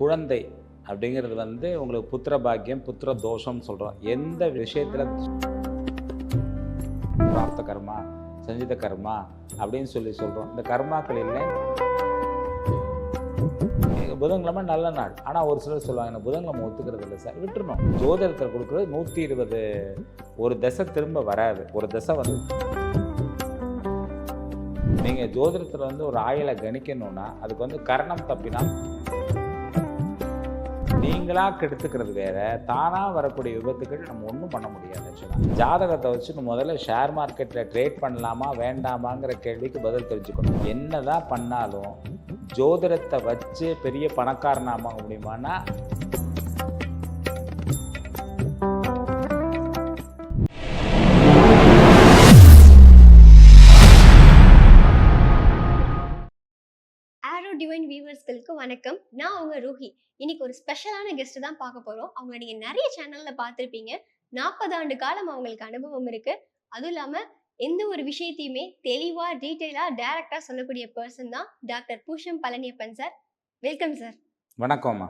குழந்தை அப்படிங்கிறது வந்து உங்களுக்கு புத்திர பாக்கியம் புத்திர தோஷம்னு சொல்கிறோம் எந்த விஷயத்தில் பிராப்த கர்மா சஞ்சித கர்மா அப்படின்னு சொல்லி சொல்கிறோம் இந்த கர்மாக்கள் இல்லை புதன்கிழமை நல்ல நாள். ஆனால் ஒரு சிலர் சொல்லுவாங்க எனக்கு புதன்கிழமை ஒத்துக்கிறது இல்லை சார். விட்டுருணும் ஜோதிடத்தில் கொடுக்குறது நூற்றி இருபது ஒரு தசை திரும்ப வராது. ஒரு தசை வந்து நீங்கள் ஜோதிடத்தில் வந்து ஒரு ஆயிலை கணிக்கணும்னா அதுக்கு வந்து கரணம் தப்பினா நீங்களா கெடுத்துக்கிறது வேற. தானாக வரக்கூடிய விபத்துக்கள் நம்ம ஒன்றும் பண்ண முடியாது ஆக்சுவலாக ஜாதகத்தை வச்சு முதல்ல ஷேர் மார்க்கெட்டில் ட்ரேட் பண்ணலாமா வேண்டாமாங்கிற கேள்விக்கு பதில் தெரிஞ்சுக்கணும். என்னதான் பண்ணாலும் ஜோதிடத்தை வச்சு பெரிய பணக்காரனாக முடியுமானா வியூவர்ஸ்களுக்கு வணக்கம். நான் உங்க ரூஹி. இன்னைக்கு ஒரு ஸ்பெஷலான கெஸ்ட் தான் பார்க்க போறோம். அவங்க நீங்க நிறைய சேனல்ல பார்த்துருப்பீங்க. நாற்பது ஆண்டு காலம் அவங்களுக்கு அனுபவம் இருக்கு. அதுவும் இல்லாம எந்த ஒரு விஷயத்தையுமே தெளிவா டீட்டெயிலா டைரக்டா சொல்லக்கூடிய பர்சன் தான் doctor Pusham Palaniappan sir. Welcome sir. வணக்கம்மா.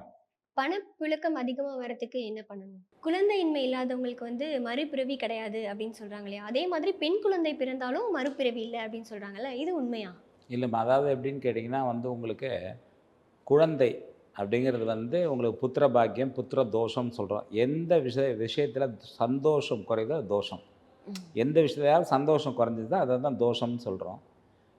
பணப்புழக்கம் அதிகமா வரதுக்கு என்ன பண்ணணும்? குழந்தையின்மை இல்லாதவங்களுக்கு வந்து மறுபிறவி கிடையாது அப்படின்னு சொல்றாங்க இல்லையா? அதே மாதிரி பெண் குழந்தை பிறந்தாலும் மறுபிறவி இல்லை அப்படின்னு சொல்றாங்கல்ல? இது உண்மையா? இல்லைம்மா. அதாவது எப்படின்னு கேட்டிங்கன்னா வந்து உங்களுக்கு குழந்தை அப்படிங்கிறது வந்து உங்களுக்கு புத்திர பாக்கியம் புத்திர தோஷம்னு சொல்கிறோம் எந்த விஷய விஷயத்தில் சந்தோஷம் குறையுதோ தோஷம். எந்த விஷயத்தையாவது சந்தோஷம் குறைஞ்சதோ அதை தான் தோஷம்னு சொல்கிறோம்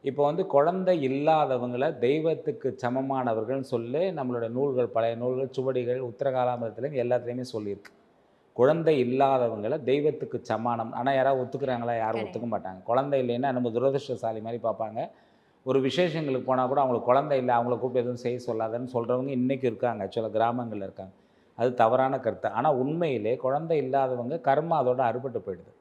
இப்போ வந்து குழந்தை இல்லாதவங்களை தெய்வத்துக்கு சமமானவர்கள்னு சொல்லி நம்மளோட நூல்கள் பழைய நூல்கள் சுவடிகள் உத்தரகாலாமரத்துலேயும் எல்லாத்துலேயுமே சொல்லியிருக்கு. குழந்தை இல்லாதவங்களை தெய்வத்துக்கு சமானம். ஆனால் யாராவது ஒத்துக்கிறாங்களா? யாரும். ஒத்துக்க மாட்டாங்க. குழந்தை இல்லைன்னா நம்ம துரதிருஷ்டசாலி மாதிரி பார்ப்பாங்க. ஒரு விசேஷங்களுக்கு போனால் கூட அவங்களுக்கு குழந்தை இல்லை அவங்கள கூப்பிட்டு எதுவும் செய்ய சொல்லாதன்னு சொல்கிறவங்க இன்றைக்கி இருக்காங்க ஆக்சுவலாக கிராமங்களில் இருக்காங்க. அது தவறான கருத்து. ஆனால் உண்மையிலே குழந்தை இல்லாதவங்க கர்மா அதோட அறுபட்டு போயிடுது.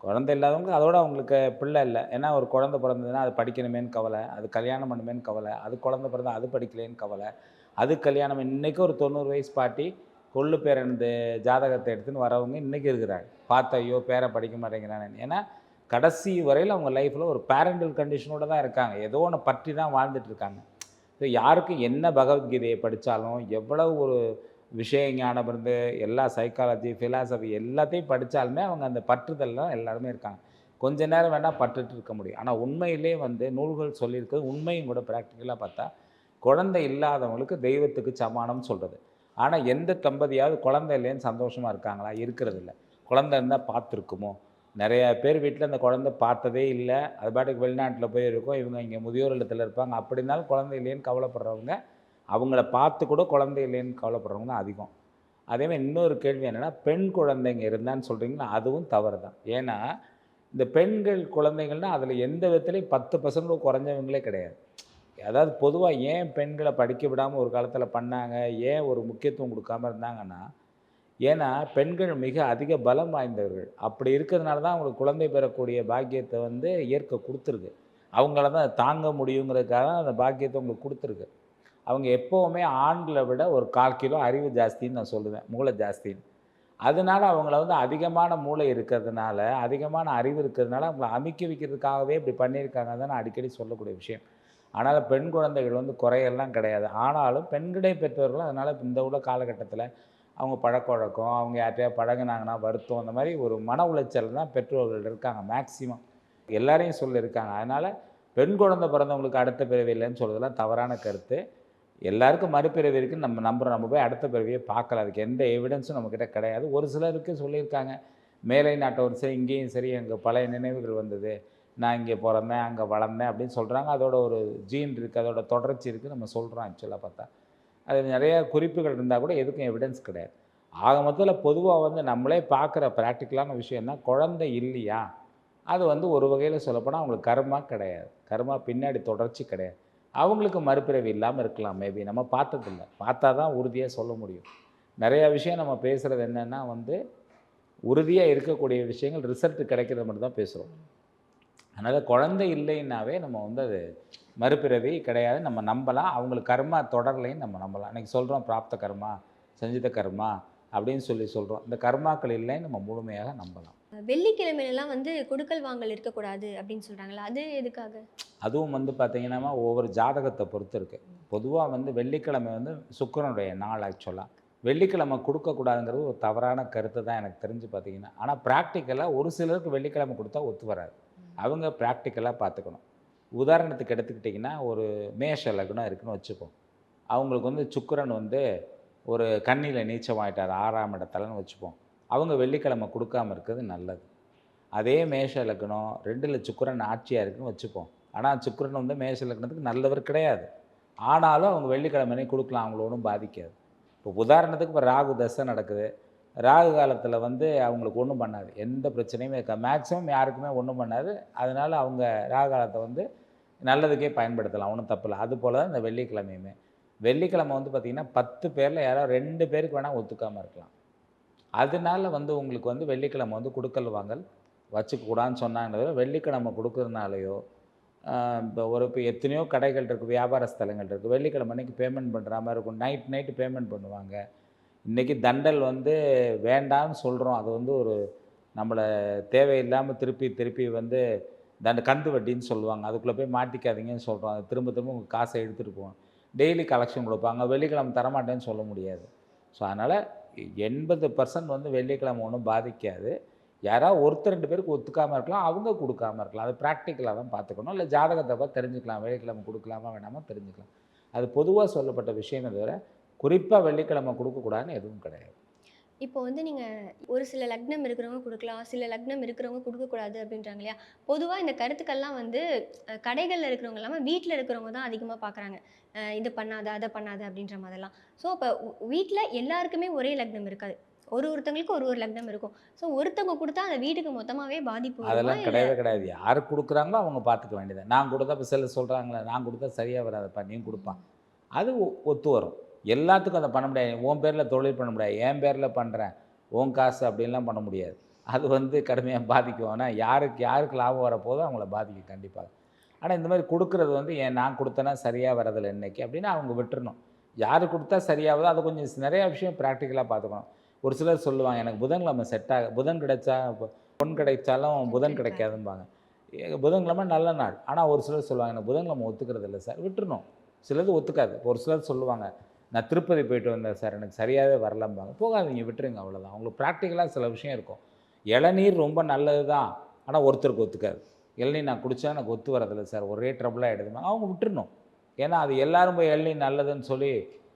குழந்தை இல்லாதவங்க அதோட அவங்களுக்கு பிள்ளை இல்லை. ஏன்னா ஒரு குழந்தை பிறந்ததுன்னா அது படிக்கணுமேன்னு கவலை அது கல்யாணம் பண்ணுமேன்னு கவலை அது குழந்தை பிறந்தால் அது படிக்கலேன்னு கவலை அது கல்யாணம் இன்றைக்கி ஒரு தொண்ணூறு வயசு பாட்டி கொள்ளு பேரனது ஜாதகத்தை எடுத்துன்னு வரவங்க இன்றைக்கி இருக்கிறாங்க. பார்த்த ஐயோ பேரை படிக்க மாட்டேங்கிறானு ஏன்னா கடைசி வரையில் அவங்க லைஃப்பில் ஒரு பேரண்டல் கண்டிஷனோட தான் இருக்காங்க. ஏதோ ஒன்று பற்றி தான் வாழ்ந்துட்டுருக்காங்க ஸோ யாருக்கு என்ன பகவத்கீதையை படித்தாலும் எவ்வளவு ஒரு விஷய ஞானம் இருந்து எல்லா சைக்காலஜி ஃபிலாசபி எல்லாத்தையும் படித்தாலுமே அவங்க அந்த பற்றுதல்லாம் எல்லாருமே இருக்காங்க. கொஞ்ச நேரம் வேணால் பட்டுட்டு இருக்க முடியும். ஆனால் உண்மையிலே வந்து நூல்கள் சொல்லியிருக்கிறது உண்மையும் கூட ப்ராக்டிக்கலாக பார்த்தா குழந்தை இல்லாதவங்களுக்கு தெய்வத்துக்கு சமானம்னு சொல்கிறது ஆனால் எந்த தம்பதியாவது குழந்தை இல்லைன்னு சந்தோஷமாக இருக்காங்களா? இருக்கிறது இல்லை குழந்தை இருந்தால் பார்த்துருக்குமோ? நிறைய பேர் வீட்டில் அந்த குழந்தை பார்த்ததே இல்லை. அது பாட்டுக்கு வெளிநாட்டில் போய் இருக்கும். இவங்க இங்கே முதியோர் இல்லத்தில் இருப்பாங்க. அப்படி இருந்தாலும் குழந்தை இல்லைன்னு கவலைப்படுறவங்க அவங்கள பார்த்து கூட குழந்தை இல்லைன்னு கவலைப்படுறவங்க தான் அதிகம். அதேமாதிரி இன்னொரு கேள்வி என்னென்னா பெண் குழந்தைங்க இருந்தான்னு சொல்கிறீங்களா அதுவும் தவறு தான். ஏன்னா இந்த பெண்கள் குழந்தைகள்னால் அதில் எந்த விதத்துலையும் பத்து பர்சன்ட் குறைஞ்சவங்களே கிடையாது. அதாவது பொதுவாக ஏன் பெண்களை படிக்க விடாமல் ஒரு காலத்தில் பண்ணாங்க? ஏன் ஒரு முக்கியத்துவம் கொடுக்காம இருந்தாங்கன்னா ஏன்னா பெண்கள் மிக அதிக பலம் வாய்ந்தவர்கள். அப்படி இருக்கிறதுனால தான் அவங்களுக்கு குழந்தை பெறக்கூடிய பாக்கியத்தை வந்து இயற்கை கொடுத்துருக்கு. அவங்கள தான் தாங்க முடியுங்கிறதுக்காக தான் அந்த பாக்கியத்தை உங்களுக்கு கொடுத்துருக்கு. அவங்க எப்போவுமே ஆண்களை விட ஒரு கால் கிலோ அறிவு ஜாஸ்தின்னு நான் சொல்லுவேன். மூளை ஜாஸ்தின்னு. அதனால அவங்கள வந்து அதிகமான மூளை இருக்கிறதுனால அதிகமான அறிவு இருக்கிறதுனால அவங்கள அமைக்க வைக்கிறதுக்காகவே இப்படி பண்ணியிருக்காங்க தான் நான் அடிக்கடி சொல்லக்கூடிய விஷயம். ஆனால் பெண் குழந்தைகள் வந்து குறையெல்லாம் கிடையாது. ஆனாலும் பெண்களை பெற்றவர்கள் அதனால் இந்த உள்ள காலகட்டத்தில் அவங்க பழக்க வழக்கம் அவங்க யார்கிட்டயா பழகுனாங்கன்னா வருத்தம் அந்த மாதிரி ஒரு மன உளைச்சல் தான் பெற்றோர்கள் இருக்காங்க மேக்சிமம் எல்லாரையும் சொல்லியிருக்காங்க. அதனால் பெண் குழந்தை பிறந்தவங்களுக்கு அடுத்த பிறவி இல்லைன்னு சொல்கிறதுலாம் தவறான கருத்து. எல்லாருக்கும் மறுபிறவி இருக்குன்னு நம்ம நம்புகிறோம் நம்ம போய் அடுத்த பிறவியை பார்க்கல. அதுக்கு எந்த எவிடன்ஸும் நம்மக்கிட்ட கிடையாது. ஒரு சிலருக்கு சொல்லியிருக்காங்க. மேலை நாட்டவர் சரி இங்கேயும் சரி எங்கள் பழைய நினைவுகள் வந்தது. நான் இங்கே பிறந்தேன் அங்கே வளர்ந்தேன் அப்படின்னு சொல்கிறாங்க அதோட ஒரு ஜீன் இருக்குது அதோட தொடர்ச்சி இருக்குது நம்ம சொல்கிறோம் ஆக்சுவலாக பார்த்தா. அது நிறைய குறிப்புகள் இருந்தால் கூட எதுக்கும் எவிடன்ஸ் கிடையாது. ஆக மொத்தத்தில் பொதுவாக வந்து நம்மளே பார்க்குற ப்ராக்டிக்கலான விஷயம்னா குழந்தை இல்லையா? அது வந்து ஒரு வகையில் சொல்லப்போனால் அவங்களுக்கு கர்மா கிடையாது. கர்மா பின்னாடி தொடர்ச்சி கிடையாது. அவங்களுக்கு மறுபிறவி இல்லாமல் இருக்கலாம் மேபி நம்ம பார்த்ததில்ல. பார்த்தா தான் உறுதியாக சொல்ல முடியும். நிறையா விஷயம் நம்ம பேசுகிறது என்னென்னா வந்து உறுதியாக இருக்கக்கூடிய விஷயங்கள் ரிசல்ட் கிடைக்கிறது மட்டும் தான் பேசுகிறோம் அதனால் குழந்தை இல்லைன்னாவே நம்ம வந்து அது மறுபிறவி கிடையாது. நம்ம நம்பலாம். அவங்களுக்கு கர்மா தொடரலைன்னு நம்ம நம்பலாம். அன்றைக்கி சொல்கிறோம் பிராப்த கர்மா சஞ்சித கர்மா அப்படின்னு சொல்லி சொல்கிறோம் இந்த கர்மாக்கள் இல்லைன்னு நம்ம முழுமையாக நம்பலாம். வெள்ளிக்கிழமையிலலாம் வந்து கொடுக்கல் வாங்கல் இருக்கக்கூடாது அப்படின்னு சொல்றாங்களா? அது எதுக்காக? அதுவும் வந்து பார்த்தீங்கன்னா ஒவ்வொரு ஜாதகத்தை பொறுத்து இருக்குது பொதுவாக வந்து வெள்ளிக்கிழமை வந்து சுக்கிரனுடைய நாள் ஆக்சுவலாக வெள்ளிக்கிழமை கொடுக்கக்கூடாதுங்கிறது ஒரு தவறான கருத்து தான் எனக்கு தெரிஞ்சு பார்த்தீங்கன்னா ஆனால் ப்ராக்டிக்கலாக ஒரு சிலருக்கு வெள்ளிக்கிழமை கொடுத்தா ஒத்து வராது. அவங்க ப்ராக்டிக்கலாக பார்த்துக்கணும் உதாரணத்துக்கு எடுத்துக்கிட்டிங்கன்னா ஒரு மேஷ லக்னம் இருக்குன்னு வச்சுப்போம் அவங்களுக்கு வந்து சுக்கிரன் வந்து ஒரு கண்ணியில் நீச்சமாயிட்டார் ஆறாம் இடத்துலன்னு வச்சுப்போம் அவங்க வெள்ளிக்கிழமை கொடுக்காம இருக்கிறது நல்லது. அதே மேஷ லக்னம் ரெண்டில் சுக்கிரன் ஆட்சியாக இருக்குன்னு வச்சுப்போம் ஆனால் சுக்கிரன் வந்து மேஷ லக்னத்துக்கு நல்லவர் கிடையாது. ஆனாலும் அவங்க வெள்ளிக்கிழமனே கொடுக்கலாம் அவங்கள ஒன்றும் பாதிக்காது. இப்போ உதாரணத்துக்கு இப்போ ராகு தசை நடக்குது. ராகு காலத்தில் வந்து அவங்களுக்கு ஒன்றும் பண்ணாது. எந்த பிரச்சனையுமே இருக்கா மேக்ஸிமம் யாருக்குமே ஒன்றும் பண்ணாது. அதனால் அவங்க ராகு காலத்தை வந்து நல்லதுக்கே பயன்படுத்தலாம் ஒன்றும் தப்பு இல்லை. அது போல் தான் இந்த வெள்ளிக்கிழமையுமே. வெள்ளிக்கிழமை வந்து பார்த்திங்கன்னா பத்து பேரில் யாரோ ரெண்டு பேருக்கு வேணால் ஒத்துக்காமல் இருக்கலாம். அதனால வந்து உங்களுக்கு வந்து வெள்ளிக்கிழமை வந்து கொடுக்கல் வாங்கல் வச்சுக்கூடாதுன்னு சொன்னாங்க வெள்ளிக்கிழமை கொடுக்குறதுனாலையோ இப்போ ஒரு இப்போ எத்தனையோ கடைகள் இருக்குது வியாபார ஸ்தலங்கள் இருக்குது வெள்ளிக்கிழமை அன்னைக்கு பேமெண்ட் பண்ணுற மாதிரி இருக்கும். நைட் நைட்டு பேமெண்ட் பண்ணுவாங்க. இன்றைக்கி தண்டல் வந்து வேண்டாம்னு சொல்கிறோம் அது வந்து ஒரு நம்மளை தேவையில்லாமல் திருப்பி திருப்பி வந்து தண்ட கந்து வட்டின்னு சொல்லுவாங்க. அதுக்குள்ளே போய் மாட்டிக்காதீங்கன்னு சொல்கிறோம் அது திரும்ப திரும்ப உங்கள் காசை எடுத்துகிட்டு போவோம். டெய்லி கலெக்ஷன் கொடுப்பாங்க. வெள்ளிக்கிழமை தரமாட்டேன்னு சொல்ல முடியாது. ஸோ அதனால் எண்பது பர்சன்ட் வந்து வெள்ளிக்கிழமை ஒன்றும் பாதிக்காது. யாராவது ஒருத்தர் ரெண்டு பேருக்கு ஒத்துக்காமல் இருக்கலாம். அவங்க கொடுக்காம இருக்கலாம். அது ப்ராக்டிக்கலாக தான் பார்த்துக்கணும். இல்லை ஜாதகத்தை பார்த்து தெரிஞ்சுக்கலாம். வெள்ளிக்கிழமை கொடுக்கலாமா வேணாமா தெரிஞ்சுக்கலாம். அது பொதுவாக சொல்லப்பட்ட விஷயமே தவிர குறிப்பாக வெள்ளிக்கிழமை கொடுக்கக்கூடாதுன்னு எதுவும் கிடையாது. இப்போ வந்து நீங்க ஒரு சில லக்னம் இருக்கிறவங்க கொடுக்கலாம் சில லக்னம் இருக்கிறவங்க கொடுக்கக்கூடாது அப்படின்றாங்க இல்லையா? பொதுவா இந்த கருத்துக்கள்லாம் வந்து கடைகள்ல இருக்கிறவங்க இல்லாம வீட்ல இருக்கிறவங்க தான் அதிகமா பார்க்கறாங்க. இது பண்ணாத அதை பண்ணாத அப்படின்ற மாதிரிலாம். ஸோ இப்போ வீட்டில் எல்லாருக்குமே ஒரே லக்னம் இருக்காது. ஒரு ஒருத்தவங்களுக்கு ஒரு ஒரு லக்னம் இருக்கும். ஸோ ஒருத்தவங்க கொடுத்தா அந்த வீட்டுக்கு மொத்தமாவே பாதிப்பு அதெல்லாம் கிடையவே கிடையாது. யார் கொடுக்குறாங்களோ அவங்க பார்த்துக்க வேண்டியது நான் கொடுத்தா இப்போ சிலர் சொல்கிறாங்களே நான் கொடுத்தா சரியாக வராதப்பா நீ கொடுப்பான் அது ஒத்து வரும். எல்லாத்துக்கும் அதை பண்ண முடியாது. உன் பேரில் தொழில் பண்ண முடியாது. என் பேரில் பண்ணுறேன் உன் காசு அப்படின்லாம் பண்ண முடியாது. அது வந்து கடுமையாக பாதிக்கும். ஆனால் யாருக்கு யாருக்கு லாபம் வரப்போதோ அவங்கள பாதிக்கும் கண்டிப்பாக ஆனால் இந்த மாதிரி கொடுக்குறது வந்து ஏன் நான் கொடுத்தேன்னா சரியாக வரதில்லை இன்னைக்கு? அப்படின்னு அவங்க விட்டுறணும். யார் கொடுத்தா சரியாகுதோ அது கொஞ்சம் நிறையா விஷயம் ப்ராக்டிக்கலாக பார்த்துக்கணும். ஒரு சிலர் சொல்லுவாங்க எனக்கு புதன்கிழமை செட் ஆக புதன் கிடைச்சா பொன் கிடைச்சாலும் புதன் கிடைக்காதும்பாங்க. புதன்கிழமை நல்ல நாள். ஆனால் ஒரு சிலர் சொல்லுவாங்க எனக்கு புதன்கிழமை ஒத்துக்கிறது இல்லை சார். விட்டுருணும் சிலது ஒத்துக்காது. ஒரு சிலர் சொல்லுவாங்க நான் திருப்பதி போயிட்டு வந்தேன் சார். எனக்கு சரியாகவே வரலம்பாங்க. போகாதீங்க விட்டுருங்க அவ்வளோதான் அவங்களுக்கு ப்ராக்டிக்கலாக சில விஷயம் இருக்கும். இளநீர் ரொம்ப நல்லது தான் ஆனால் ஒருத்தருக்கு ஒத்துக்காது. இளநீர் நான் குடித்தா எனக்கு ஒத்து வரதில்லை சார். ஒரே ட்ரபுளாக எடுதுமா அவங்க விட்டுறணும். ஏன்னா அது எல்லாரும் போய் இளநீர் நல்லதுன்னு சொல்லி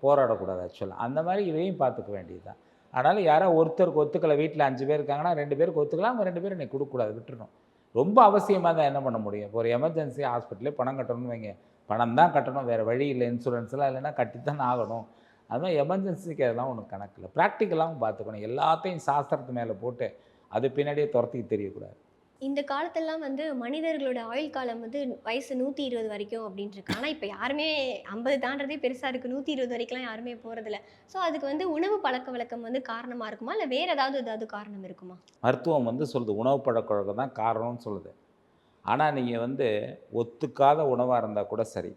போராடக்கூடாது ஆக்சுவலாக அந்த மாதிரி இதையும் பார்த்துக்க வேண்டியது தான் அதனால் யாரோ ஒருத்தருக்கு ஒத்துக்கலை. வீட்டில் அஞ்சு பேர் இருக்காங்கன்னா ரெண்டு பேருக்கு ஒத்துக்கலாம். அவங்க ரெண்டு பேரும் நீ கொடுக்கக்கூடாது. விட்டுருணும் ரொம்ப அவசியமாக தான் என்ன பண்ண முடியும்? இப்போ ஒரு எமர்ஜென்சி ஹாஸ்பிட்டலே பணம் கட்டணும்னு வைங்க. பணம் தான் கட்டணும் வேறு வழி இல்லை இன்சூரன்ஸ்லாம் இல்லைன்னா கட்டித்தான் ஆகணும். அது மாதிரி எமர்ஜென்சிக்கு அதெல்லாம் ஒன்றும் கணக்கு இல்லை. ப்ராக்டிக்கலாகவும் பார்த்துக்கணும். எல்லாத்தையும் சாஸ்திரத்து மேலே போட்டு அது பின்னாடியே துரத்திக்கு தெரியக்கூடாது. இந்த காலத்தெல்லாம் வந்து மனிதர்களோட ஆயுள் காலம் வந்து வயசு நூற்றி இருபது வரைக்கும் அப்படின்ட்டு இருக்கு ஆனால் இப்போ யாருமே ஐம்பது தாண்டதே பெருசாக இருக்குது நூற்றி இருபது வரைக்கும்லாம் யாருமே போகிறதில்ல ஸோ அதுக்கு வந்து உணவு பழக்க வழக்கம் வந்து காரணமாக இருக்குமா? இல்லை வேறு ஏதாவது ஏதாவது காரணம் இருக்குமா? மருத்துவம் வந்து சொல்லுது. உணவு பழக்கவழக்கம் தான் காரணம்னு சொல்லுது. ஆனால் நீங்கள் வந்து ஒத்துக்காத உணவாக இருந்தால் கூட சரி.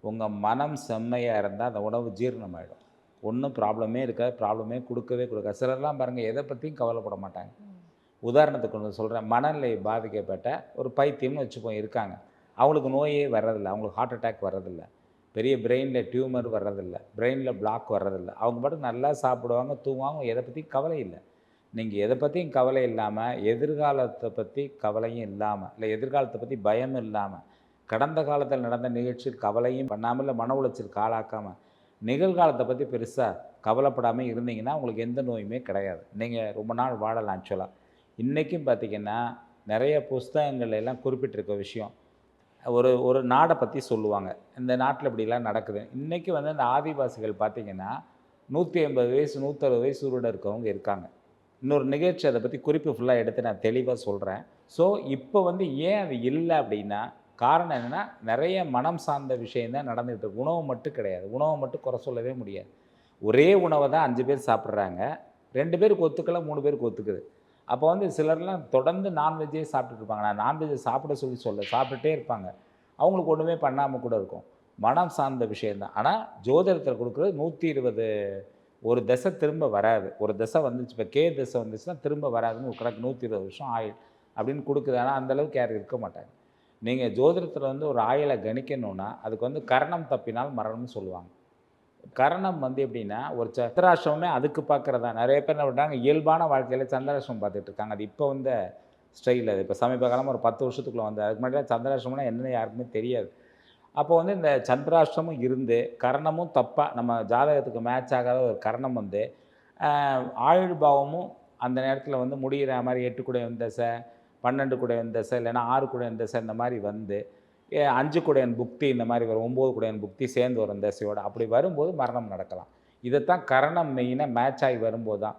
உங்கள் மனம் செம்மையாக இருந்தால் அந்த உணவு ஜீரணமாயிடும். ஒன்றும் ப்ராப்ளமே இருக்காது. ப்ராப்ளமே கொடுக்கவே கொடுக்காது. சிலர்லாம் பாருங்கள் எதை பற்றியும் கவலைப்பட மாட்டாங்க. உதாரணத்துக்கு ஒன்று சொல்கிறேன் மனநிலை பாதிக்கப்பட்ட ஒரு பைத்தியம்னு வச்சுப்போம் இருக்காங்க. அவங்களுக்கு நோயே வர்றதில்ல. அவங்களுக்கு ஹார்ட் அட்டாக் வர்றதில்ல. பெரிய பிரெயினில் டியூமர் வர்றதில்ல. பிரெயினில் பிளாக் வர்றதில்ல. அவங்க பாட்டு நல்லா சாப்பிடுவாங்க தூங்குவாங்க. எதை பற்றியும் கவலை இல்லை. நீங்கள் எதை பற்றியும் கவலை இல்லாமல் எதிர்காலத்தை பற்றி கவலையும் இல்லாமல் இல்லை எதிர்காலத்தை பற்றி பயம் இல்லாமல் கடந்த காலத்தில் நடந்த நிகழ்ச்சியில் கவலையும் பண்ணாமல் இல்லை மன உளைச்சலுக்கு ஆளாக்காமல் நிகழ்காலத்தை பற்றி பெருசாக கவலைப்படாமல் இருந்தீங்கன்னா உங்களுக்கு எந்த நோயுமே கிடையாது. நீங்கள் ரொம்ப நாள் வாழலாம் ஆக்சுவலாக இன்றைக்கும் பார்த்தீங்கன்னா நிறைய புஸ்தகங்கள் எல்லாம் குறிப்பிட்டிருக்க விஷயம். ஒரு ஒரு நாடை பற்றி சொல்லுவாங்க. இந்த நாட்டில் இப்படிலாம் நடக்குது. இன்றைக்கி வந்து இந்த ஆதிவாசிகள் பார்த்தீங்கன்னா நூற்றி ஐம்பது வயசு நூற்றறுபது வயசு உருட இருக்கவங்க இருக்காங்க. இன்னொரு நிகழ்ச்சி அதை பற்றி குறிப்பு ஃபுல்லாக எடுத்து நான் தெளிவாக சொல்கிறேன் ஸோ இப்போ வந்து ஏன் அது இல்லை அப்படின்னா காரணம் என்னென்னா நிறைய மனம் சார்ந்த விஷயந்தான் நடந்துகிட்டு இருக்கு. உணவு மட்டும் கிடையாது. உணவை மட்டும் குறை சொல்லவே முடியாது. ஒரே உணவை தான் அஞ்சு பேர் சாப்பிட்றாங்க. ரெண்டு பேருக்கு ஒத்துக்கல மூணு பேருக்கு ஒத்துக்குது. அப்போ வந்து சிலர்லாம் தொடர்ந்து நான்வெஜ்ஜே சாப்பிட்டுட்டு இருப்பாங்க. நான் நான்வெஜ்ஜை சாப்பிட சொல்லி சொல்ல சாப்பிட்டுட்டே இருப்பாங்க. அவங்களுக்கு ஒன்றுமே பண்ணாமல் கூட இருக்கும். மனம் சார்ந்த விஷயந்தான் ஆனால் ஜோதிடத்தில் கொடுக்குறது நூற்றி இருபது ஒரு திசை திரும்ப வராது. ஒரு திசை வந்துச்சு இப்போ கே திசை வந்துச்சுன்னா திரும்ப வராதுன்னு ஒரு கணக்கு நூற்றி இருபது வருஷம் ஆயில் அப்படின்னு கொடுக்குது. ஆனால் அந்தளவுக்கு யாரும் இருக்க மாட்டாங்க. நீங்கள் ஜோதிடத்தில் வந்து ஒரு ஆயிலை கணிக்கணும்னா அதுக்கு வந்து கரணம் தப்பினால் மரணம்னு சொல்லுவாங்க. கரணம் வந்து எப்படின்னா ஒரு சந்திராசிரமே அதுக்கு பார்க்குறதா. நிறைய பேர் என்ன பண்ணுறாங்க இயல்பான வாழ்க்கையில் சந்திராசிரமம் பார்த்துட்டு இருக்காங்க. அது இப்போ வந்த ஸ்டைல் அது. இப்போ சமீப காலமாக ஒரு பத்து வருஷத்துக்குள்ளே வந்தது. அதுக்கு முன்னாடி சந்திராசிரமம்னா என்னென்னு யாருக்குமே தெரியாது. அப்போ வந்து இந்த சந்திராஷ்டமும் இருந்து கரணமும் தப்பாக நம்ம ஜாதகத்துக்கு மேட்ச் ஆகாத ஒரு கரணம் வந்து ஆஹ், ஆயுள் பாவமும் அந்த நேரத்தில் வந்து முடிகிற மாதிரி எட்டு குடையன் தசை பன்னெண்டு குடையன் தசை இல்லைன்னா ஆறு குடையன் தசை இந்த மாதிரி வந்து அஞ்சு குடையன் புக்தி இந்த மாதிரி வரும் ஒம்பது குடையன் புக்தி சேர்ந்து வரும் தசையோட அப்படி வரும்போது மரணம் நடக்கலாம். இதைத்தான் கரணம் மெயினாக மேட்ச் ஆகி வரும்போது தான்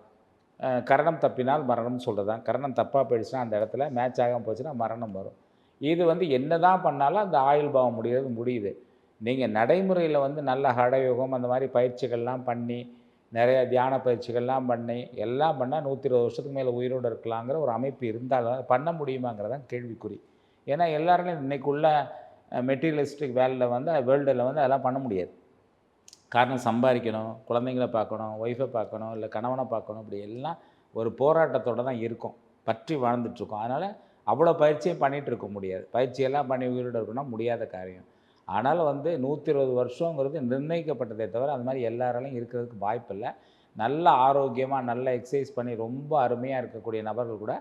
கரணம் தப்பினால் மரணம்னு சொல்கிறது தான் கரணம் தப்பாக போயிடுச்சுன்னா அந்த இடத்துல மேட்ச் ஆகாமல் போச்சுன்னா மரணம் வரும். இது வந்து என்ன தான் பண்ணாலும் அந்த ஆயுள் பாவம் முடிகிறது முடியுது. நீங்கள் நடைமுறையில் வந்து நல்ல ஹடயோகம் அந்த மாதிரி பயிற்சிகள்லாம் பண்ணி நிறைய தியான பயிற்சிகள்லாம் பண்ணி எல்லாம் பண்ணால் நூற்றி இருபது வருஷத்துக்கு மேலே உயிரோடு இருக்கலாங்கிற ஒரு அமைப்பு இருந்தாலும் பண்ண முடியுமாங்கிறதான் கேள்விக்குறி. ஏன்னா எல்லாருமே இன்னைக்குள்ள மெட்டீரியலிஸ்டிக் வேலையில் வந்து வேர்ல்டில் வந்து அதெல்லாம் பண்ண முடியாது. காரணம் சம்பாதிக்கணும் குழந்தைங்கள பார்க்கணும் ஒய்ஃபை பார்க்கணும் இல்லை கணவனை பார்க்கணும் இப்படி எல்லாம் ஒரு போராட்டத்தோடு தான் இருக்கும். பற்றி வாழ்ந்துட்டுருக்கோம் அதனால் அவ்வளோ பயிற்சியும் பண்ணிகிட்டு இருக்க முடியாது. பயிற்சியெல்லாம் பண்ணி உயிரோடு இருக்கணும்னா முடியாத காரியம். ஆனால் வந்து நூற்றி இருபது வருஷங்கிறது நிர்ணயிக்கப்பட்டதே தவிர அந்த மாதிரி எல்லாராலையும் இருக்கிறதுக்கு வாய்ப்பில்லை நல்ல ஆரோக்கியமாக நல்ல எக்ஸசைஸ் பண்ணி ரொம்ப அருமையாக இருக்கக்கூடிய நபர்கள் கூட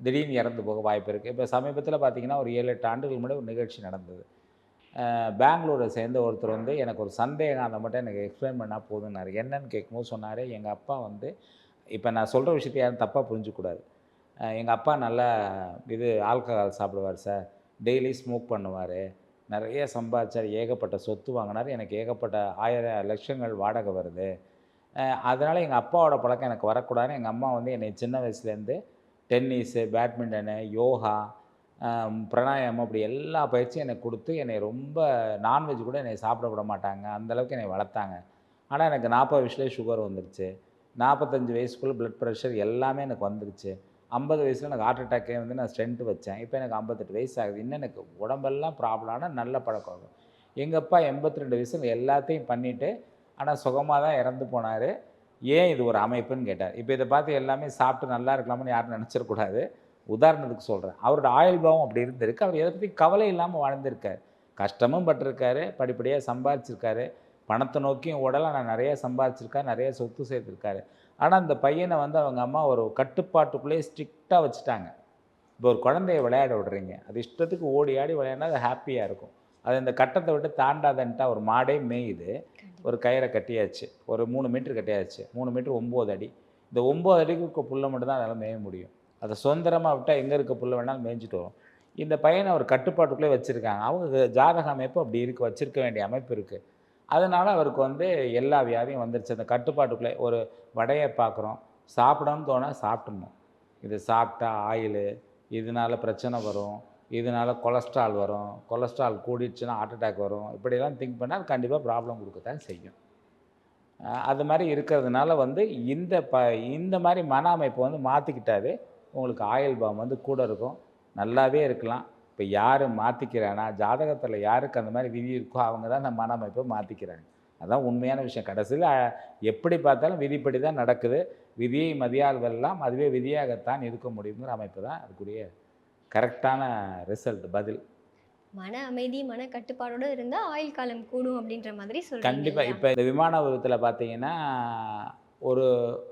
திடீர்னு இறந்து போக வாய்ப்பு இருக்குது இப்போ சமீபத்தில் பார்த்தீங்கன்னா ஒரு ஏழு எட்டு ஆண்டுகள் முன்னாடி ஒரு நிகழ்ச்சி நடந்தது. பெங்களூரை சேர்ந்த ஒருத்தர் வந்து எனக்கு ஒரு சந்தேகம் அதை மட்டும் எனக்கு எக்ஸ்பிளைன் பண்ணால் போதுன்னாரு என்னன்னு கேட்கும்போது சொன்னார் எங்கள் அப்பா வந்து இப்போ நான் சொல்கிற விஷயத்தை யாரும் தப்பாக புரிஞ்சுக்கூடாது எங்கள் அப்பா நல்லா இது ஆல்கஹால் சாப்பிடுவார் சார். டெய்லி ஸ்மோக் பண்ணுவார். நிறைய சம்பாதிச்சார். ஏகப்பட்ட சொத்து வாங்கினார். எனக்கு ஏகப்பட்ட ஆயிரம் லட்சங்கள் வாடகை வருது. அதனால் எங்கள் அப்பாவோட பழக்கம் எனக்கு வரக்கூடாதுன்னு எங்கள் அம்மா வந்து என்னை சின்ன வயசுலேருந்து டென்னிஸு பேட்மிண்டனு யோகா ஆம், பிராணாயாமம் அப்படி எல்லா பயிற்சியும் எனக்கு கொடுத்து என்னை ரொம்ப நான்வெஜ் கூட என்னை சாப்பிட விட மாட்டாங்க. அந்தளவுக்கு என்னை வளர்த்தாங்க. ஆனால் எனக்கு நாற்பது வயசுலேயே சுகர் வந்துருச்சு. நாற்பத்தஞ்சு வயசுக்குள்ளே ப்ளட் ப்ரெஷர் எல்லாமே எனக்கு வந்துருச்சு. ஐம்பது வயசில் எனக்கு ஹார்ட் அட்டாக்கே வந்து நான் ஸ்ட்ரென்ட் வச்சேன். இப்போ எனக்கு ஐம்பத்தெட்டு வயசு ஆகுது. இன்னும் எனக்கு உடம்பெல்லாம் ப்ராப்ளம் ஆனால் நல்ல பழக்கம் ஆகும் எங்கள் அப்பா எண்பத்தி ரெண்டு வயசில் எல்லாத்தையும் பண்ணிவிட்டு ஆனால் சுகமாக தான் இறந்து போனார். ஏன் இது ஒரு அமைப்புன்னு கேட்டார். இப்போ இதை பார்த்து எல்லாமே சாப்பிட்டு நல்லா இருக்கலாம்னு யாரும் நினச்சிடக்கூடாது உதாரணத்துக்கு சொல்கிறேன் அவரோட ஆயுள் பாவம் அப்படி இருந்திருக்கு. அவர் எதை பற்றி கவலை இல்லாமல் வாழ்ந்திருக்கார். கஷ்டமும் பட்டிருக்காரு. படிப்படியாக சம்பாதிச்சிருக்காரு. பணத்தை நோக்கியும் உடலை நான் நிறைய சம்பாதிச்சிருக்காரு. நிறைய சொத்து சேர்த்துருக்காரு. ஆனால் அந்த பையனை வந்து அவங்க அம்மா ஒரு கட்டுப்பாட்டுக்குள்ளேயே ஸ்ட்ரிக்டாக வச்சுட்டாங்க. இப்போ ஒரு குழந்தைய விளையாட விடுறீங்க. அது இஷ்டத்துக்கு ஓடி ஆடி விளையாடினா அது ஹாப்பியாக இருக்கும். அது இந்த கட்டத்தை விட்டு தாண்டாதன்ட்டா ஒரு மாடே மேயுது. ஒரு கயிறை கட்டியாச்சு. ஒரு மூணு மீட்டர் கட்டியாச்சு. மூணு மீட்டர் ஒம்பது அடி. இந்த ஒம்பது அடிக்கு புல்லை மட்டும்தான் அதெல்லாம் மேய முடியும். அதை சுதந்திரமாக விட்டால் எங்கே இருக்க புல்லை வேணாலும் மேய்ஞ்சிட்டு வரும். இந்த பையனை ஒரு கட்டுப்பாட்டுக்குள்ளே வச்சுருக்காங்க. அவங்க ஜாதக அமைப்பு அப்படி இருக்கு. வச்சிருக்க வேண்டிய அமைப்பு இருக்குது அதனால் அவருக்கு வந்து எல்லா வியாதியும் வந்துருச்சு. அந்த கட்டுப்பாட்டுக்குள்ளே ஒரு வடையை பார்க்குறோம். சாப்பிடணும்னு தோணால் சாப்பிட்ணும் இது சாப்பிட்டா ஆயிலு இதனால் பிரச்சனை வரும் இதனால கொலஸ்ட்ரால் வரும் கொலஸ்ட்ரால் கூடிடுச்சுன்னா ஹார்ட் அட்டாக் வரும். இப்படியெல்லாம் திங்க் பண்ணால் அது கண்டிப்பாக ப்ராப்ளம் கொடுக்கத்தான் செய்யும். அது மாதிரி இருக்கிறதுனால வந்து இந்த ப இந்த மாதிரி மன அமைப்பை வந்து மாற்றிக்கிட்டாவே உங்களுக்கு ஆயில் பாம் வந்து கூட இருக்கும். நல்லாவே இருக்கலாம். இப்போ யார் மாற்றிக்கிறானா ஜாதகத்தில் யாருக்கு அந்த மாதிரி விதி இருக்கோ அவங்க தான் அந்த மன அமைப்பை மாற்றிக்கிறாங்க அதான் உண்மையான விஷயம். கடைசியில் எப்படி பார்த்தாலும் விதிப்படி தான் நடக்குது. விதியை மதியால் வெல்லலாம் அதுவே விதியாகத்தான் இருக்க முடியுங்கிற அமைப்பு தான் அதுக்குரிய கரெக்டான ரிசல்ட் பதில். மன அமைதி மன கட்டுப்பாடோட இருந்தா ஆயுள் காலம் கூடும் அப்படின்ற மாதிரி கண்டிப்பாக? இப்போ இந்த விமான விபத்தில் பார்த்தீங்கன்னா ஒரு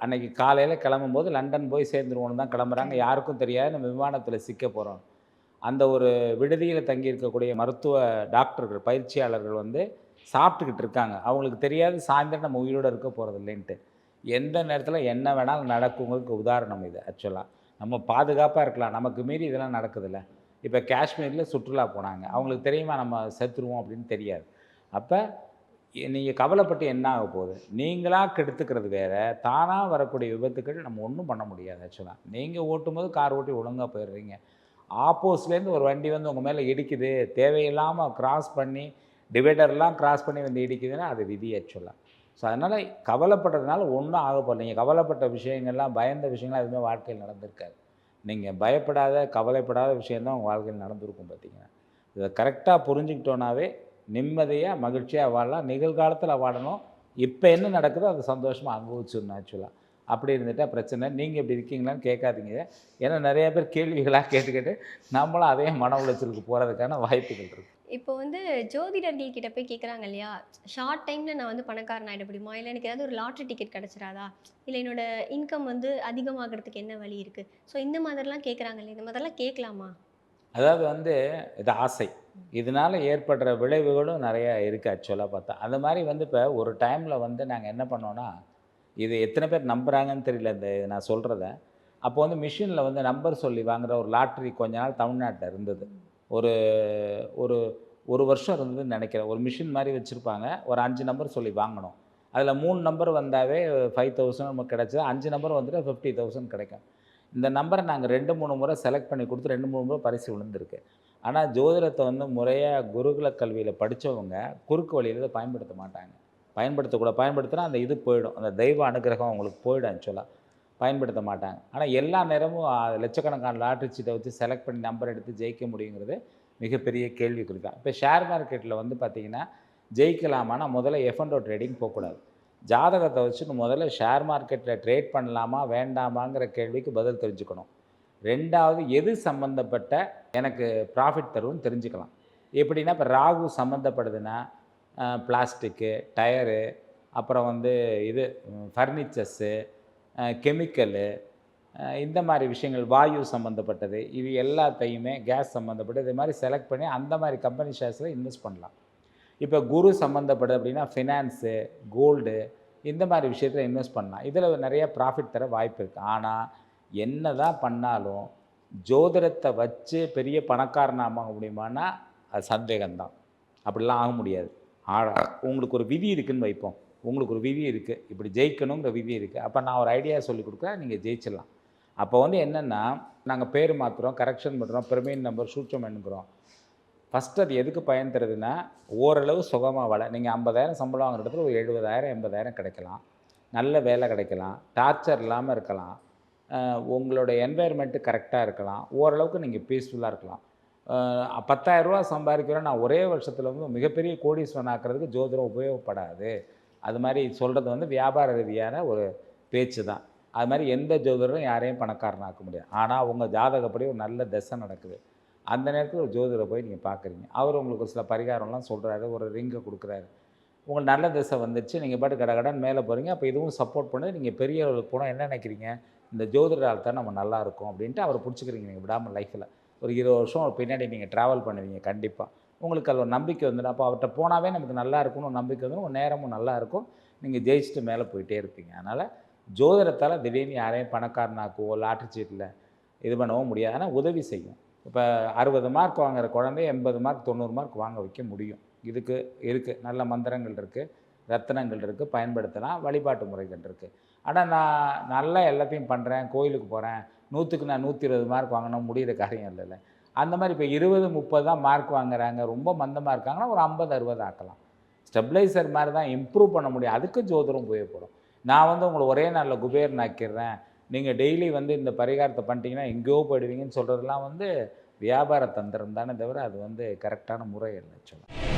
அன்னைக்கு காலையில் கிளம்பும்போது லண்டன் போய் சேர்ந்துருவோன்னு தான் கிளம்புறாங்க. யாருக்கும் தெரியாது. நம்ம விமானத்தில் சிக்க போகிறோம் அந்த ஒரு விடுதியில் தங்கியிருக்கக்கூடிய மருத்துவ டாக்டர்கள் பயிற்சியாளர்கள் வந்து சாப்பிட்டுக்கிட்டு இருக்காங்க. அவங்களுக்கு தெரியாது சாயந்தரம் நம்ம உயிரோடு இருக்க போகிறது இல்லைன்ட்டு எந்த நேரத்தில் என்ன வேணாலும் நடக்குங்களுக்கு உதாரணம் இது ஆக்சுவலாக நம்ம பாதுகாப்பாக இருக்கலாம். நமக்கு மீறி இதெல்லாம் நடக்குதுல்ல. இப்போ காஷ்மீரில் சுற்றுலா போனாங்க. அவங்களுக்கு தெரியுமா நம்ம செத்துருவோம் அப்படின்னு தெரியாது. அப்போ நீங்கள் கவலைப்பட்டு என்ன ஆக போகுது? நீங்களாக கெடுத்துக்கிறது வேறு. தானாக வரக்கூடிய விபத்துக்கள் நம்ம ஒன்றும் பண்ண முடியாது ஆக்சுவலாக நீங்கள் ஓட்டும் போது கார் ஓட்டி ஒழுங்காக போயிடுறீங்க. ஆப்போஸ்ட்லேருந்து ஒரு வண்டி வந்து உங்கள் மேலே இடிக்குது தேவையில்லாமல் கிராஸ் பண்ணி டிவைடர்லாம் கிராஸ் பண்ணி வந்து இடிக்குதுன்னா அது விதி ஆக்சுவலாக ஸோ அதனால் கவலைப்படுறதுனால ஒன்றும் ஆக போகல நீங்கள் கவலைப்பட்ட விஷயங்கள்லாம் பயந்த விஷயங்கள்லாம் எதுவுமே வாழ்க்கையில் நடந்திருக்காது. நீங்கள் பயப்படாத கவலைப்படாத விஷயந்தான் உங்கள் வாழ்க்கையில் நடந்திருக்கும் பார்த்தீங்கன்னா. இதை கரெக்டாக புரிஞ்சுக்கிட்டோன்னாவே நிம்மதியாக மகிழ்ச்சியாக வாழலாம். நிகழ்காலத்தில் வாழணும். இப்போ என்ன நடக்குதோ அதை சந்தோஷமாக அனுபவிச்சிடணும் ஆக்சுவலாக அப்படி இருந்துட்டா பிரச்சனை. நீங்கள் இப்படி இருக்கீங்களான்னு கேட்காதீங்க. ஏன்னா நிறைய பேர் கேள்விகளாக கேட்டு கேட்டு நம்மளும் அதே மன உளைச்சலுக்கு போகிறதுக்கான வாய்ப்புகள் இருக்குது இப்போ வந்து ஜோதிடர்கள் கிட்ட போய் கேட்குறாங்க இல்லையா? ஷார்ட் டைமில் நான் வந்து பணக்காரன் ஆகிட முடியுமா? இல்லை எனக்கு ஏதாவது ஒரு லாட்ரி டிக்கெட் கிடச்சிராதா இல்லை என்னோட இன்கம் வந்து அதிகமாகிறதுக்கு என்ன வழி இருக்குது ஸோ இந்த மாதிரிலாம் கேட்குறாங்க இல்லையா? இந்த மாதிரிலாம் கேட்கலாமா? அதாவது வந்து இது ஆசை. இதனால் ஏற்படுற விளைவுகளும் நிறையா இருக்குது ஆக்சுவலாக பார்த்தா. அந்த மாதிரி வந்து இப்போ ஒரு டைமில் வந்து நாங்கள் என்ன பண்ணோன்னா இது எத்தனை பேர் நம்புகிறாங்கன்னு தெரியல இந்த நான் சொல்கிறத அப்போ வந்து மிஷினில் வந்து நம்பர் சொல்லி வாங்குற ஒரு லாட்ரி கொஞ்ச நாள் தமிழ்நாட்டில் இருந்தது. ஒரு ஒரு ஒரு வருஷம் இருந்ததுன்னு நினைக்கிறேன். ஒரு மிஷின் மாதிரி வச்சுருப்பாங்க. ஒரு அஞ்சு நம்பர் சொல்லி வாங்கணும். அதில் மூணு நம்பர் வந்தாவே ஃபைவ் தௌசண்ட் நமக்கு கிடச்சிது. அஞ்சு நம்பர் வந்துட்டு ஃபிஃப்டி தௌசண்ட் கிடைக்கும். இந்த நம்பரை நாங்கள் ரெண்டு மூணு முறை செலக்ட் பண்ணி கொடுத்து ரெண்டு மூணு முறை பரிசு விழுந்திருக்கு. ஆனால் ஜோதிடத்தை வந்து முறையாக குருகுல கல்வியில் படித்தவங்க குறுக்கு வழியில் பயன்படுத்த மாட்டாங்க. பயன்படுத்தக்கூட பயன்படுத்தினா அந்த இது போயிடும். அந்த தெய்வ அனுகிரகம் அவங்களுக்கு போயிடும் ஆக்சுவலாக பயன்படுத்த மாட்டாங்க. ஆனால் எல்லா நேரமும் லட்சக்கணக்கான லாட்ரி சீட்டை வச்சு செலக்ட் பண்ணி நம்பர் எடுத்து ஜெயிக்க முடியுங்கிறது மிகப்பெரிய கேள்விக்குறி தான் இப்போ ஷேர் மார்க்கெட்டில் வந்து பார்த்தீங்கன்னா ஜெயிக்கலாமான்னா முதல்ல எஃப்என்டோ ட்ரேடிங் போகக்கூடாது. ஜாதகத்தை வச்சுட்டு முதல்ல ஷேர் மார்க்கெட்டில் ட்ரேட் பண்ணலாமா? வேண்டாமாங்கிற கேள்விக்கு பதில் தெரிஞ்சுக்கணும். ரெண்டாவது எது சம்மந்தப்பட்ட எனக்கு ப்ராஃபிட் தரும்னு தெரிஞ்சுக்கலாம். எப்படின்னா இப்போ ராகு சம்மந்தப்படுதுன்னா பிளாஸ்டிக்கு டயரு அப்புறம் வந்து இது ஃபர்னிச்சர்ஸு கெமிக்கலு இந்த மாதிரி விஷயங்கள் வாயு சம்மந்தப்பட்டது இது எல்லாத்தையுமே கேஸ் சம்மந்தப்பட்டது இது மாதிரி செலக்ட் பண்ணி அந்த மாதிரி கம்பெனி ஷேர்ஸில் இன்வெஸ்ட் பண்ணலாம். இப்போ குரு சம்மந்தப்பட்டது அப்படின்னா ஃபினான்ஸு கோல்டு இந்த மாதிரி விஷயத்தில் இன்வெஸ்ட் பண்ணலாம். இதில் நிறைய ப்ராஃபிட் தர வாய்ப்பு இருக்குது ஆனால் என்ன தான் பண்ணாலும் ஜோதிடத்தை வச்சு பெரிய பணக்காரனாக முடியுமான்னா முடியுமானா அது சந்தேகம்தான். அப்படிலாம் ஆக முடியாது. ஆ- உங்களுக்கு ஒரு விதி இருக்குதுன்னு வைப்போம். உங்களுக்கு ஒரு விதி இருக்குது இப்படி ஜெயிக்கணுங்கிற விதி இருக்குது அப்போ நான் ஒரு ஐடியா சொல்லி கொடுக்குறேன் நீங்கள் ஜெயிச்சிடலாம். அப்போ வந்து என்னென்னா நாங்கள் பேர் மாற்றுறோம் கரெக்ஷன் பண்ணுறோம் பெர்மைன் நம்பர் சூட்சம் எண்ணுக்கிறோம் ஃபஸ்ட்டு அது எதுக்கு பயன் தருதுன்னா ஓரளவு சுகமாக வள நீங்கள் ஐம்பதாயிரம் சம்பளம் வாங்குற இடத்துல ஒரு எழுபதாயிரம் எண்பதாயிரம் கிடைக்கலாம். நல்ல வேலை கிடைக்கலாம். டார்ச்சர் இல்லாமல் இருக்கலாம். உங்களோட என்வாயர்மெண்ட்டு கரெக்டாக இருக்கலாம். ஓரளவுக்கு நீங்கள் பீஸ்ஃபுல்லாக இருக்கலாம். அஹ் பத்தாயிரம் ரூபா சம்பாதிக்கிறோம் நான் ஒரே வருஷத்தில் வந்து மிகப்பெரிய கோடீஸ்வரன் ஆக்கிறதுக்கு ஜோதிடம் உபயோகப்படாது. அது மாதிரி சொல்கிறது வந்து வியாபார ரீதியான ஒரு பேச்சு தான் அது மாதிரி எந்த ஜோதிடரும் யாரையும் பணக்காரனாக்க முடியாது. ஆனால் உங்கள் ஜாதகப்படி ஒரு நல்ல தசை நடக்குது. அந்த நேரத்தில் ஒரு ஜோதிடரை போய் நீங்கள் பார்க்குறீங்க அவர் உங்களுக்கு ஒரு சில பரிகாரம்லாம் சொல்கிறாரு ஒரு ரிங்கை கொடுக்குறாரு. உங்களுக்கு நல்ல திசை வந்துச்சு நீங்கள் பாட்டு கடகடன் மேலே போகிறீங்க அப்போ இதுவும் சப்போர்ட் பண்ணுது நீங்கள் பெரிய அளவுக்கு போனால் என்ன நினைக்கிறீங்க? இந்த ஜோதிடரால் தான் நம்ம நல்லாயிருக்கும் அப்படின்ட்டு அவரை பிடிச்சிக்கிறீங்க நீங்கள் விடாமல் லைஃப்பில் ஒரு இருபது வருஷம் பின்னாடி நீங்கள் ட்ராவல் பண்ணுவீங்க கண்டிப்பாக உங்களுக்கு அதில் ஒரு நம்பிக்கை வந்துடும். அப்போ அவர்கிட்ட போனாவே நமக்கு நல்லா இருக்கும்னு நம்பிக்கை வந்துடும். உங்கள் நேரமும் நல்லா இருக்கும். நீங்கள் ஜெயிச்சுட்டு மேலே போயிட்டே இருப்பீங்க. அதனால் ஜோதிடத்தால் திடீர்னு யாரையும் பணக்காரனாக்குவோ லாட்ரி சீட்டில் இது பண்ணவும் முடியாது. ஆனால் உதவி செய்யும். இப்போ அறுபது மார்க் வாங்குற குழந்தை எண்பது மார்க் தொண்ணூறு மார்க் வாங்க வைக்க முடியும். இதுக்கு இருக்குது நல்ல மந்திரங்கள் இருக்குது ரத்தினங்கள் இருக்குது பயன்படுத்தலாம். வழிபாட்டு முறைகள் இருக்குது ஆனால் நான் நல்லா எல்லாத்தையும் பண்ணுறேன் கோயிலுக்கு போகிறேன் நூற்றுக்கு நான் நூற்றி இருபது மார்க் வாங்கணும் முடியிற காரியம் இல்லைல்ல. அந்த மாதிரி இப்போ இருபது முப்பது தான் மார்க் வாங்குறாங்க. ரொம்ப மந்தமாக இருக்காங்கன்னா ஒரு ஐம்பது அறுபது ஆக்கலாம். ஸ்டெபிளைசர் மாதிரி தான் இம்ப்ரூவ் பண்ண முடியும். அதுக்கு ஜோதிடம் உபயோகப்படும். நான் வந்து உங்களை ஒரே நாளில் குபேரன் ஆக்கிடுறேன் நீங்கள் டெய்லி வந்து இந்த பரிகாரத்தை பண்ணிட்டீங்கன்னா எங்கேயோ போயிடுவீங்கன்னு சொல்கிறதுலாம் வந்து வியாபார தந்திரம் தானே தவிர அது வந்து கரெக்டான முறை இல்லை சொல்லுங்கள்